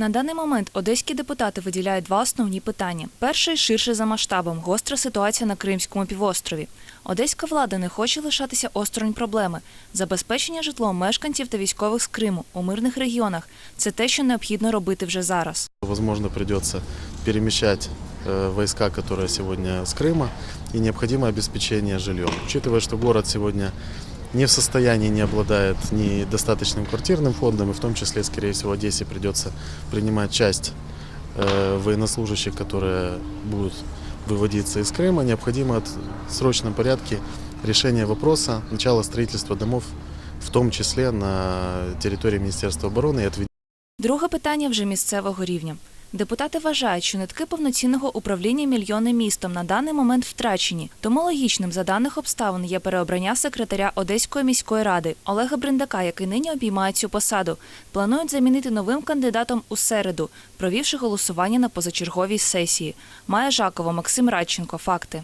На даний момент одеські депутати виділяють два основні питання. Перший ширше за масштабом гостра ситуація на Кримському півострові. Одеська влада не хоче лишатися осторонь проблеми. Забезпечення житлом мешканців та військових з Криму у мирних регіонах це те, що необхідно робити вже зараз. Возможно, придется перемещать э, войска, которые сегодня с Крыма, и необходимое обеспечение жильем. Учитывая, что город сегодня не в состоянии, не обладает ни достаточным квартирным фондом, и в том числе, скорее всего, Одессе придется принимать часть э, военнослужащих, которые будут выводиться из Крыма, необходимо от- в срочном порядке решение вопроса начала строительства домов, в том числе на территории Министерства обороны и отведения Друге питання вже місцевого рівня. Депутати вважають, що нитки повноцінного управління мільйони містом на даний момент втрачені. Тому логічним за даних обставин є переобрання секретаря Одеської міської ради Олега Бриндака, який нині обіймає цю посаду. Планують замінити новим кандидатом у середу, провівши голосування на позачерговій сесії. Має Жакова Максим Радченко. Факти.